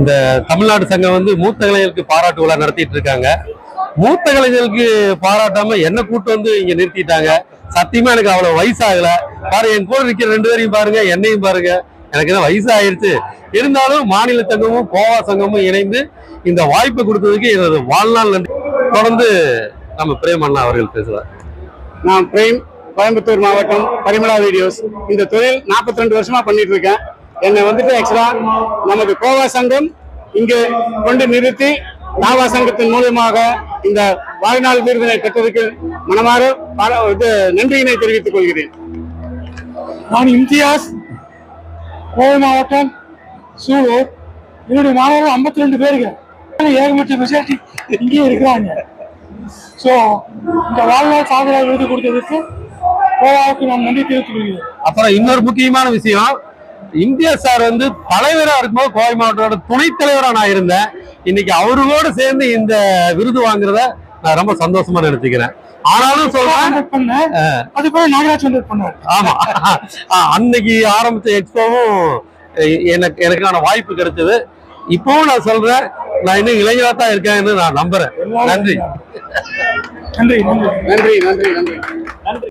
இந்த தமிழ்நாடு சங்கம் வந்து மூத்த கலைஞருக்கு பாராட்டு விழா நடத்திட்டு இருக்காங்க. மூத்த கலைஞருக்கு பாராட்டாம என்ன கூட்டு வந்து இங்க நிறுத்திட்டாங்க? சத்தியமா எனக்கு அவ்வளவு வயசாகல. பாரு என் கூட இருக்கிற ரெண்டு பேரையும் பாருங்க என்னையும் பாருங்க. எனக்கு என்ன வயசாயிருச்சு. இருந்தாலும் மாநில சங்கமும் கோவா சங்கமும் இணைந்து இந்த வாய்ப்பை கொடுத்ததுக்கு எனது வாழ்நாள் நன்றி. தொடர்ந்து நம்ம பிரேம் அண்ணா அவர்கள் பேசுவார். நான் பிரேம் கோயம்புத்தூர் மாவட்டம் பரிமளா வீடியோஸ். இந்த தொழில் 42 ரெண்டு வருஷமா பண்ணிட்டு இருக்கேன். என்னை வந்துட்டு ஆக்சுவலா நமது கோவா சங்கம் இங்கு கொண்டு நிறுத்தி நாவா சங்கத்தின் மூலியமாக இந்த வாழ்நாள் விருதினை பெற்றதுக்கு மனமாற இது நன்றியினை தெரிவித்துக் கொள்கிறேன். நான் இம்தியாஸ் கோவை மாவட்டம் சூலூர் என்னுடைய மாணவர்கள் 52 ரெண்டு பேருக்கு ஏகமற்ற மெஜாரிட்டி இங்கேயே இருக்கிறாங்க. ஸோ இந்த வாழ்நாள் சாதனை விருது கொடுத்ததுக்கு கோவாவுக்கு நான் நன்றி தெரிவித்துக் கொள்கிறேன். அப்புறம் இன்னொரு முக்கியமான விஷயம் இந்தியா சார் வந்து தலைவரா இருக்கும்போது கோவை மாவட்டத்தோட துணைத் தலைவரா நான் இருந்தேன். இன்னைக்கு அவர்களோட சேர்ந்து இந்த விருது வாங்குறத நான் ரொம்ப சந்தோஷமா நினைச்சுக்கிறேன். ஆனாலும் சொல்றேன் ஆமா. அன்னைக்கு ஆரம்பிச்ச எக்ஸ்போவும் எனக்கு எனக்கான வாய்ப்பு கிடைச்சது. இப்பவும் நான் சொல்றேன் நான் இன்னும் இளைஞரா தான் இருக்கேன்னு நான் நம்புறேன். நன்றி. நன்றி நன்றி. நன்றி நன்றி நன்றி.